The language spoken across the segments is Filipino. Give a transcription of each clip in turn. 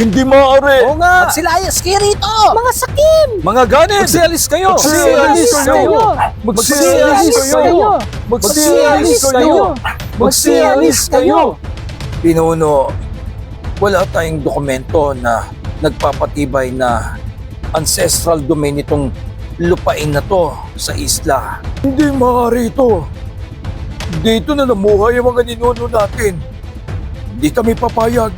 Hindi maaari! Oo nga! Magsilayas kayo rito! Mga sakim! Mga ganit! Magsialis kayo! Magsialis kayo! Magsialis kayo! Magsialis kayo! Magsialis kayo! Pinuno, wala tayong dokumento na nagpapatibay na ancestral domain itong lupain na to sa isla. Hindi maaari ito. Dito na namuhay ang mga ninuno natin. Hindi kami papayag.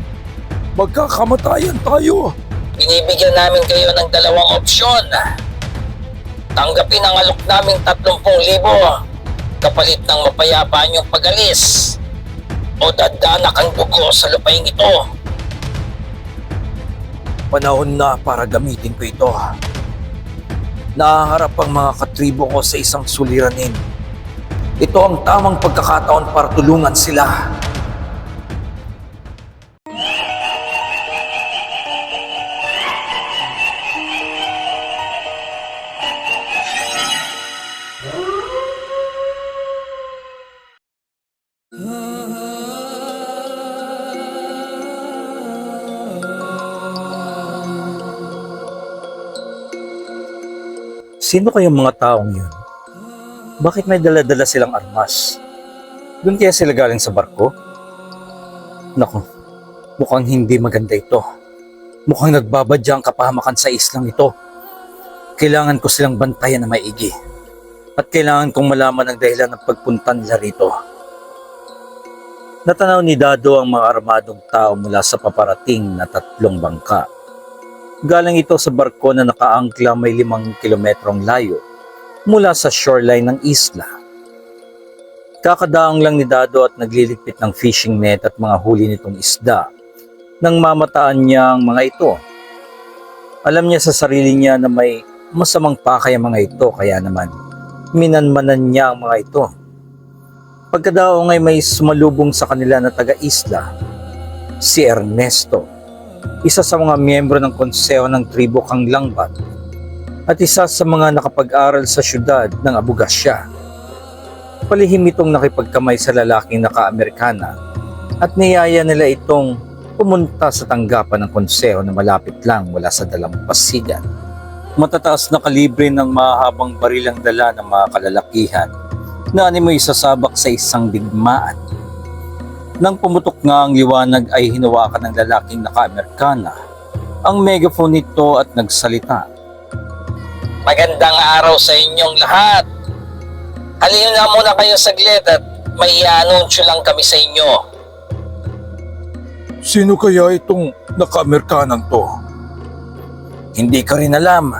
Magkakamatayan tayo. Binibigyan namin kayo ng dalawang opsyon. Tanggapin ang alok naming 30,000 kapalit ng mapayapa niyong pag-alis o dadanak ang dugo sa lupain ito. Panahon na para gamitin ko ito. Nahaharap ang mga katribo ko sa isang suliranin. Ito ang tamang pagkakataon para tulungan sila. Sino kayang mga taong yun? Bakit may dala-dala silang armas? Doon kaya sila galing sa barko? Nako, mukhang hindi maganda ito. Mukhang nagbabadya ang kapahamakan sa islang ito. Kailangan ko silang bantayan na maigi. At kailangan kong malaman ang dahilan ng pagpunta nila rito. Natanaw ni Dado ang mga armadong tao mula sa paparating na tatlong bangka. Galing ito sa barko na nakaangkla may limang kilometrong layo mula sa shoreline ng isla. Kakadaang lang ni Dado at nagliligpit ng fishing net at mga huli nitong isda nang mamataan niya ang mga ito. Alam niya sa sarili niya na may masamang pakay ang mga ito kaya naman minanmanan niya ang mga ito. Pagkadaong ay may sumalubong sa kanila na taga-isla, si Ernesto isa sa mga miyembro ng konseho ng tribo Kanglangbat at isa sa mga nakapag-aral sa syudad ng Abugasya. Palihim itong nakipagkamay sa lalaking naka-Amerikana at niyaya nila itong pumunta sa tanggapan ng konseho na malapit lang mula sa dalampasigan. Matataas na kalibre ng mahabang barilang dala ng mga kalalakihan na animoy sasabak sa isang digmaan nang pumutok nga ang liwanag ay hinawakan ng lalaking naka-Amerikana ang megaphone nito at nagsalita. Magandang araw sa inyong lahat. Halina na muna kayo saglit at may i-anunsyo lang kami sa inyo. Sino kaya itong naka-Amerikanang to? Hindi ka rin alam.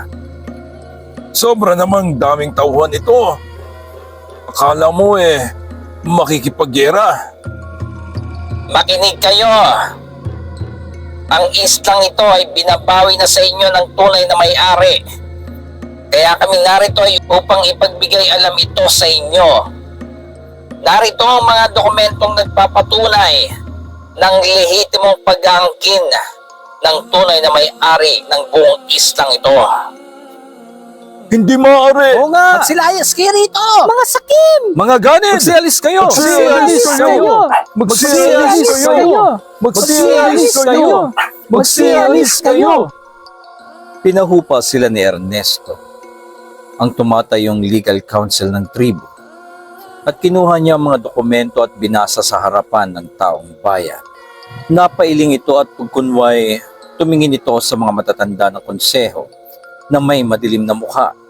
Sobra namang daming tauhan ito. Akala mo eh, makikipagyera. Makinig kayo. Ang islang ito ay binabawi na sa inyo ng tunay na may-ari. Kaya kami narito ay upang ipagbigay alam ito sa inyo. Narito ang mga dokumentong nagpapatunay ng lehitimong pag-aangkin ng tunay na may-ari ng buong islang ito. Hindi maaari! Oo nga! Magsilayas kayo rito! Mga sakim! Mga ganit! Magsialis kayo! Magsialis kayo! Magsialis kayo! Magsialis kayo! Magsialis kayo! Pinahupa sila ni Ernesto, ang tumatayong legal counsel ng tribo, at kinuha niya ang mga dokumento at binasa sa harapan ng taong bayan. Napailing ito at pagkunway tumingin ito sa mga matatanda ng konseho na may madilim na mukha.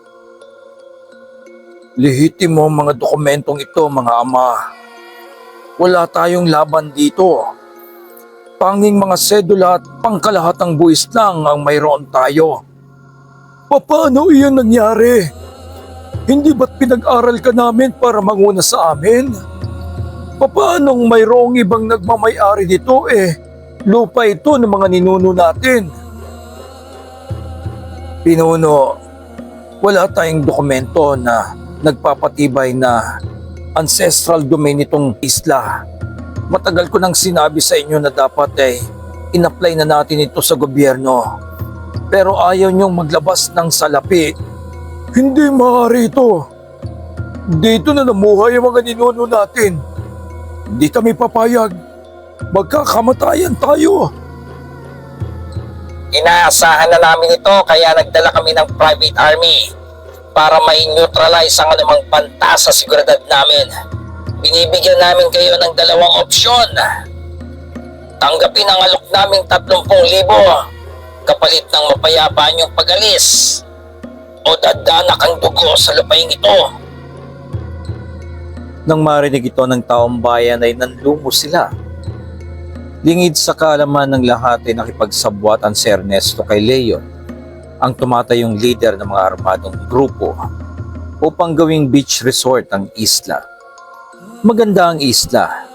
Lehitimo ang mga dokumentong ito, mga ama. Wala tayong laban dito. Panging mga sedula at pangkalahatang buwis lang ang mayroon tayo. Paano iyan nangyari? Hindi ba't pinag-aral ka namin para manguna sa amin? Paano mayroong ibang nagmamayari dito eh? Lupa ito ng mga ninuno natin. Pinuno, wala tayong dokumento na nagpapatibay na ancestral domain itong isla. Matagal ko nang sinabi sa inyo na dapat ay in-apply na natin ito sa gobyerno. Pero ayaw niyong maglabas ng salapi. Hindi maaari ito. Dito na namuhay ang mga ninuno natin. Hindi kami papayag. Magkakamatayan tayo. Inaasahan na namin ito kaya nagdala kami ng private army para mai-neutralize ang anumang banta sa seguridad namin. Binibigyan namin kayo ng dalawang opsyon. Tanggapin ang alok naming 30,000 kapalit ng mapayapaan yung pagalis o dadanak ang dugo sa lupaing ito. Nang marinig ito ng taong bayan ay nanlumo sila. Lingid sa kaalaman ng lahat ay nakipagsabwatan si Ernesto kay Leon, ang tumatayong leader ng mga armadong grupo upang gawing beach resort ang isla. Maganda ang isla.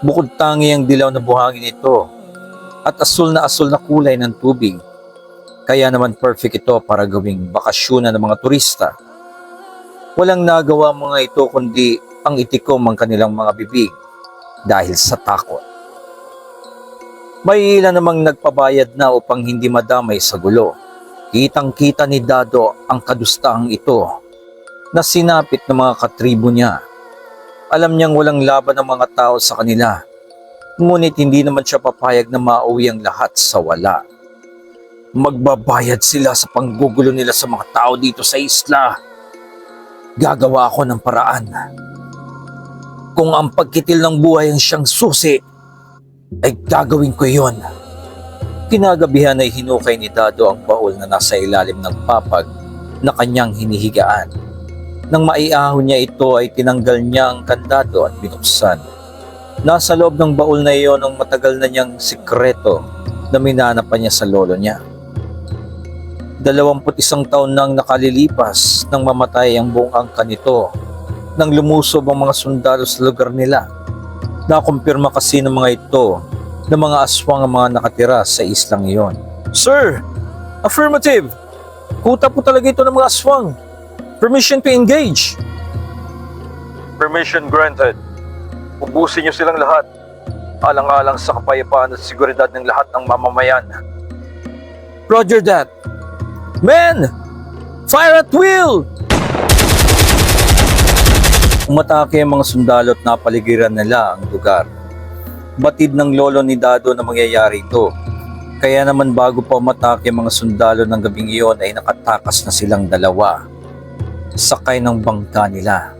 Bukod tangi ang dilaw na buhangin ito at asul na asul na kulay ng tubig. Kaya naman perfect ito para gawing bakasyonan ng mga turista. Walang nagawa mga ito kundi ang itikom ang kanilang mga bibig dahil sa takot. May ilan namang nagpabayad na upang hindi madamay sa gulo. Kitang-kita ni Dado ang kadustahang ito na sinapit ng mga katribo niya. Alam niyang walang laban ng mga tao sa kanila. Ngunit hindi naman siya papayag na mauwi ang lahat sa wala. Magbabayad sila sa panggugulo nila sa mga tao dito sa isla. Gagawa ako ng paraan. Kung ang pagkitil ng buhay ang siyang susi, ay gagawin ko yon. Kinagabihan ay hinukay ni Dado ang baul na nasa ilalim ng papag na kanyang hinihigaan. Nang maiahon niya ito ay tinanggal niya ang kandado at binuksan. Nasa loob ng baul na iyon ang matagal na niyang sikreto na minana pa niya sa lolo niya. Dalawamput isang taon nang nakalilipas nang mamatay ang buong angka nito nang lumusob ang mga sundalo sa lugar nila. Nakumpirma kasi ng mga ito na mga aswang ang mga nakatira sa islang iyon. Sir! Affirmative! Kuta po talaga ito ng mga aswang. Permission to engage. Permission granted. Ubusin niyo silang lahat. Alang-alang sa kapayapaan at seguridad ng lahat ng mamamayan. Roger that. Men! Fire at will! Umatake ang mga sundalo at napaligiran nila ang lugar. Batid ng lolo ni Dado na mangyayari ito. Kaya naman bago pa umatake ang mga sundalo ng gabing iyon ay nakatakas na silang dalawa. Sakay ng bangka nila.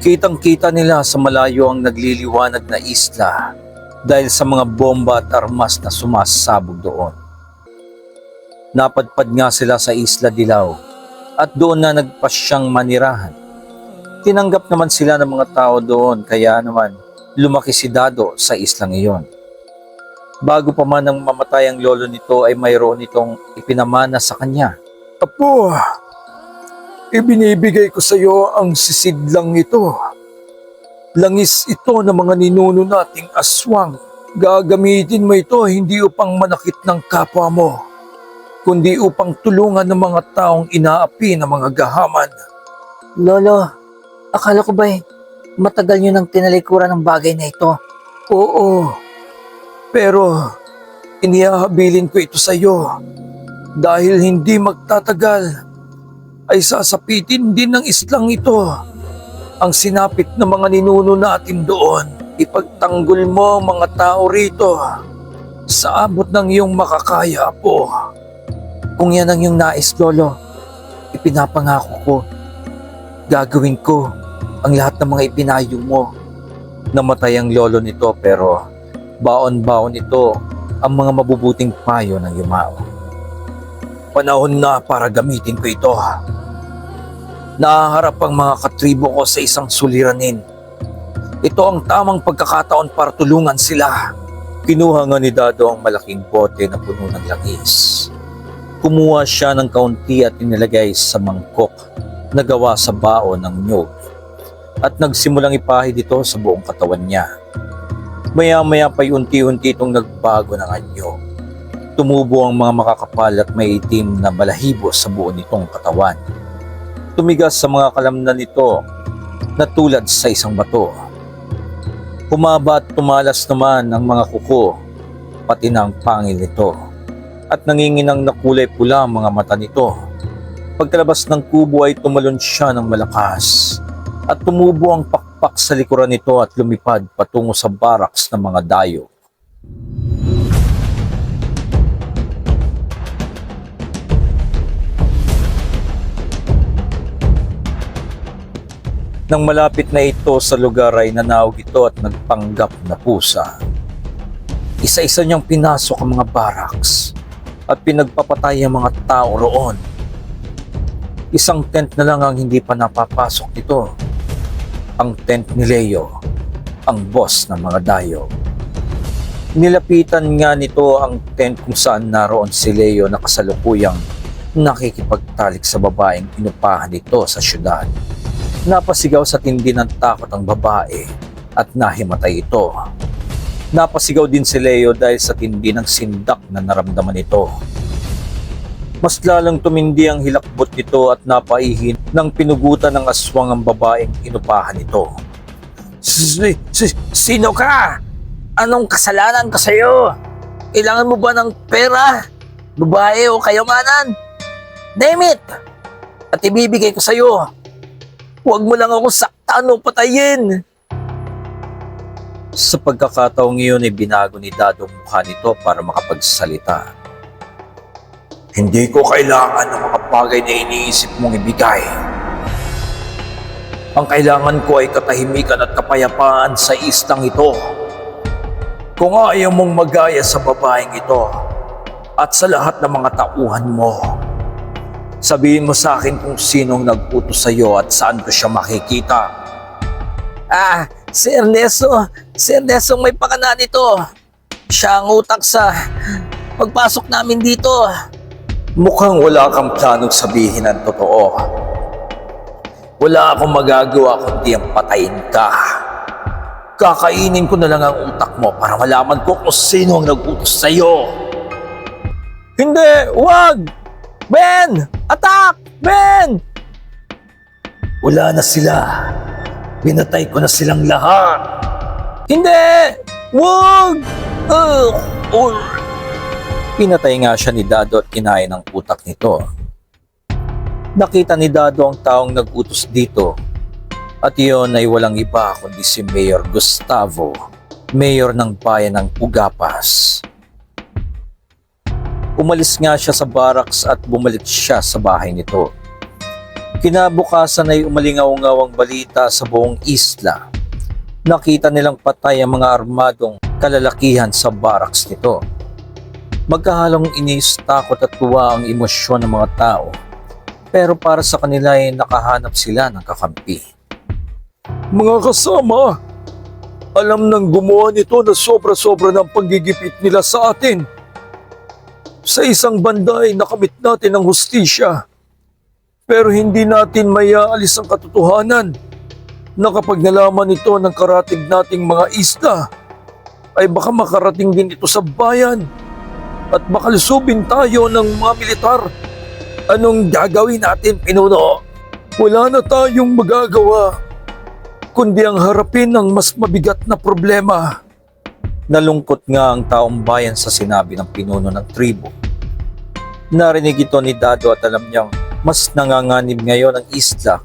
Kitang kita nila sa malayo ang nagliliwanag na isla dahil sa mga bomba at armas na sumasabog doon. Napadpad nga sila sa Isla Dilaw at doon na nagpasyang manirahan. Tinanggap naman sila ng mga tao doon kaya naman lumaki si Dado sa islang iyon. Bago pa man ang mamatay ang lolo nito ay mayroon itong ipinamana sa kanya. Apo, ibinibigay ko sa iyo ang sisidlang ito. Langis ito ng mga ninuno nating aswang. Gagamitin mo ito hindi upang manakit ng kapwa mo, kundi upang tulungan ng mga taong inaapi ng mga gahaman. Lolo, akala ko ba eh, matagal nyo nang tinalikuran ng bagay na ito. Oo, pero inihahabilin ko ito sa iyo dahil hindi magtatagal ay sasapitin din ng islang ito ang sinapit ng mga ninuno natin doon. Ipagtanggol mo ang mga tao rito sa abot ng iyong makakaya po. Kung yan ang yung nais, Lolo, ipinapangako ko, gagawin ko ang lahat ng mga ipinayo mo. Namatay ang lolo nito pero baon-baon ito ang mga mabubuting payo ng Yumao. Panahon na para gamitin ko ito. Nahaharap ang mga katribo ko sa isang suliranin. Ito ang tamang pagkakataon para tulungan sila. Kinuha nga ni Dado ang malaking bote na puno ng langis. Kumuha siya ng kaunti at inilagay sa mangkok na gawa sa baon ng nyog at nagsimulang ipahid ito sa buong katawan niya. Maya-maya pa'y unti-unti itong nagbago ng anyo. Tumubo ang mga makakapal at may itim na balahibo sa buo nitong katawan. Tumigas sa mga kalamnan nito na tulad sa isang bato. Humaba at tumalas naman ang mga kuko, pati na ang pangil nito. At nanginginang na kulay pula ang mga mata nito. Pagkalabas ng kubo ay tumalon siya ng malakas at tumubo ang pakpak sa likuran nito at lumipad patungo sa baraks ng mga dayo. Nang malapit na ito sa lugar ay nanawag ito at nagpanggap na pusa. Isa-isa niyang pinasok ang mga baraks at pinagpapatay ang mga tao roon. Isang tent na lang ang hindi pa napapasok nito ang tent ni Leo, ang boss ng mga dayo. Nilapitan nga nito ang tent kung saan naroon si Leo na kasalukuyang nakikipagtalik sa babaeng inupahan nito sa syudad. Napasigaw sa tindi ng takot ang babae at nahimatay ito. Napasigaw din si Leo dahil sa tindi ng sindak na naramdaman nito. Mas lalang tumindi ang hilakbot nito at napaihin ng pinugutan ng aswang ang babaeng inupahan nito. Si, si- sino ka? Anong kasalanan ko sa'yo? Kailangan mo ba ng pera? Babae o kayamanan? Name it! At ibibigay ko sa'yo. Huwag mo lang ako saktan o patayin. Sa pagkakataong iyon ay binago ni Dado mukha nito para makapagsalita. Hindi ko kailangan ng mga bagay na iniisip mong ibigay. Ang kailangan ko ay katahimikan at kapayapaan sa istang ito. Kung ayaw mong magaya sa babaeng ito at sa lahat ng mga tauhan mo, sabihin mo sa akin kung sinong nag-utos sa iyo at saan ko siya makikita. Ah, si Ernesto, si Ernesto may pakana nito. Siya ang utak sa pagpasok namin dito. Mukhang wala kang planong sabihin ang totoo. Wala akong magagawa kundi ang patayin ka. Kakainin ko na lang ang utak mo para malaman ko kung sino ang nag-utos sa'yo. Hindi! Wag! Ben! Attack! Ben! Wala na sila. Binatay ko na silang lahat. Hindi! Wag! Uh, oh. Pinatay nga siya ni Dado at kinain ang utak nito. Nakita ni Dado ang taong nag-utos dito at iyon ay walang iba kundi si Mayor Gustavo, mayor ng bayan ng Ugapas. Umalis nga siya sa barracks at bumalik siya sa bahay nito. Kinabukasan ay umalingaw-ngaw ang balita sa buong isla. Nakita nilang patay ang mga armadong kalalakihan sa barracks nito. Magkahalong inis, takot at tuwa ang emosyon ng mga tao. Pero para sa kanila ay nakahanap sila ng kakampi. Mga kasama, alam ng gumawa nito na sobra-sobra ng panggigipit nila sa atin. Sa isang banda ay nakamit natin ang hustisya. Pero hindi natin mayaalis ang katotohanan na kapag nalaman ito ng karatig nating mga isla, ay baka makarating din ito sa bayan at makalusubin tayo ng mga militar. Anong gagawin natin, Pinuno? Wala na tayong magagawa kundi ang harapin ng mas mabigat na problema. Nalungkot nga ang taong bayan sa sinabi ng pinuno ng tribo. Narinig ito ni Dado at alam niyang mas nanganganib ngayon ang isla.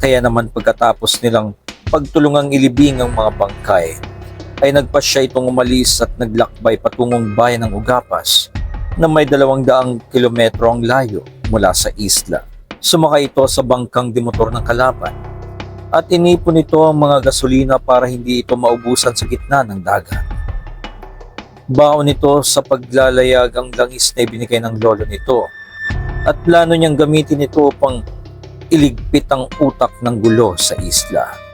Kaya naman pagkatapos nilang pagtulungang ilibing ang mga bangkay, ay nagpa siya itong umalis at naglakbay patungong bayan ng Ugapas na may dalawang daang kilometro ang layo mula sa isla. Sumakay ito sa bangkang dimotor ng kalaban at inipon ito ang mga gasolina para hindi ito maubusan sa gitna ng dagat. Baon nito sa paglalayag ang langis na ibinigay ng lolo nito at plano niyang gamitin ito upang iligpit ang utak ng gulo sa isla.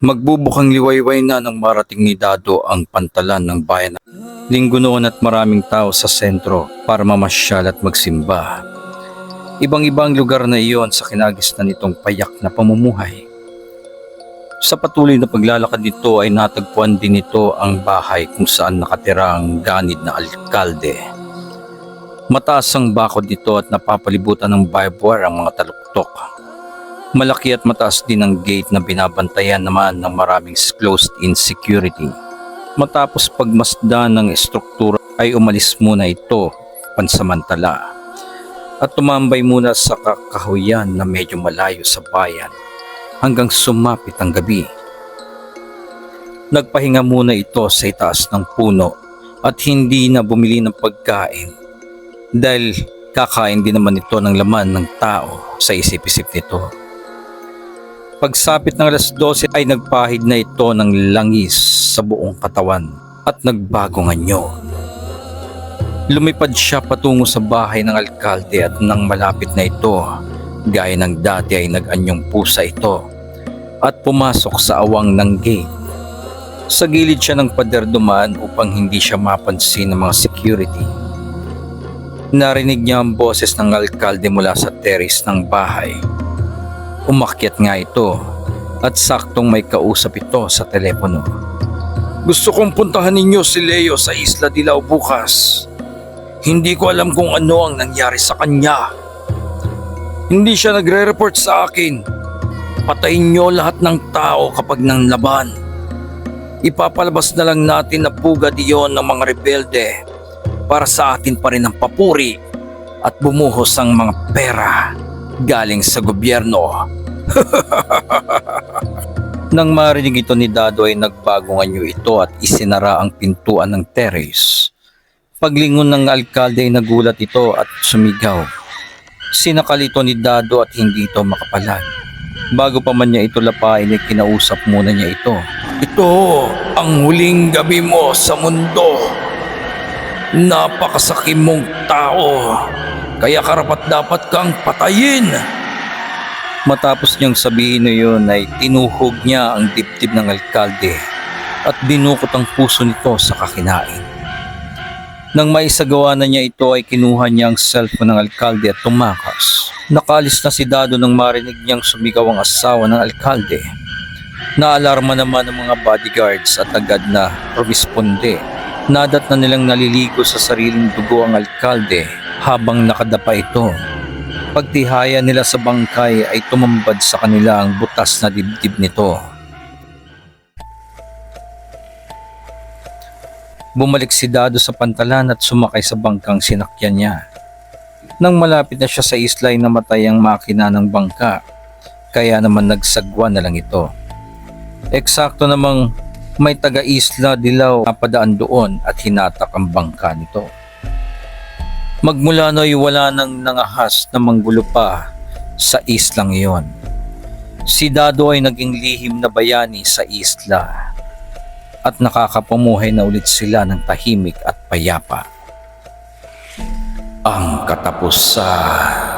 Magbubukang liwayway na nang marating ni Dado ang pantalan ng bayan. Linggo noon at maraming tao sa sentro para mamasyal at magsimba. Ibang-ibang lugar na iyon sa kinagisnan nitong payak na pamumuhay. Sa patuloy na paglalakad nito ay natagpuan din nito ang bahay kung saan nakatira ang ganid na alkalde. Mataas ang bakod nito at napapalibutan ng barbed wire ang mga taluktok. Malaki at mataas din ang gate na binabantayan naman ng maraming closed-in security. Matapos pagmasdan ng estruktura ay umalis muna ito pansamantala at tumambay muna sa kakahuyan na medyo malayo sa bayan hanggang sumapit ang gabi. Nagpahinga muna ito sa itaas ng puno at hindi na bumili ng pagkain dahil kakain din naman ito ng laman ng tao sa isip-isip nito. Pagsapit ng alas 12 ay nagpahid na ito ng langis sa buong katawan at nagbagong anyo. Lumipad siya patungo sa bahay ng alkalde at nang malapit na ito, gaya ng dati ay nag-anyong pusa ito at pumasok sa awang ng gate. Sa gilid siya ng pader dumaan upang hindi siya mapansin ng mga security. Narinig niya ang boses ng alkalde mula sa terrace ng bahay. Umakyat nga ito at saktong may kausap ito sa telepono. Gusto kong puntahan ninyo si Leo sa Isla Dilaw bukas. Hindi ko alam kung ano ang nangyari sa kanya. Hindi siya nagre-report sa akin. Patayin niyo lahat ng tao kapag nang laban. Ipapalabas na lang natin na pugad iyon ng mga rebelde para sa atin pa rin ang papuri at bumuhos ang mga pera galing sa gobyerno. Nang marinig ito ni Dado ay nagbagong anyo ito at isinara ang pintuan ng terrace. Paglingon ng alkalde ay nagulat ito at sumigaw. Sinakal ito ni Dado at hindi ito makapalag. Bago pa man niya ito lapain ay kinausap muna niya ito. Ito ang huling gabi mo sa mundo. Napakasakim mong tao. Kaya karapat dapat kang patayin. Matapos niyang sabihin na yun ay tinuhog niya ang dibdib ng alkalde at dinukot ang puso nito sa kakinain. Nang maisagawa na niya ito ay kinuha niya ang cellphone ng alkalde at tumakas. Nakalis na si Dado nang marinig niyang sumigaw ang asawa ng alkalde. Naalarma naman ang mga bodyguards at agad na rumisponde. Nadat na nilang naliligo sa sariling dugo ang alkalde habang nakadapa ito. Pagtihaya nila sa bangkay ay tumambad sa kanila ang butas na dibdib nito. Bumalik si Dado sa pantalan at sumakay sa bangkang sinakyan niya. Nang malapit na siya sa isla ay namatay ang makina ng bangka, kaya naman nagsagwa na lang ito. Eksakto namang may taga-isla dilaw na padaan doon at hinatak ang bangka nito. Magmula no ay wala nang nangahas na manggulo pa sa islang iyon. Si Dado ay naging lihim na bayani sa isla at nakakapamuhay na ulit sila ng tahimik at payapa. Ang katapusan.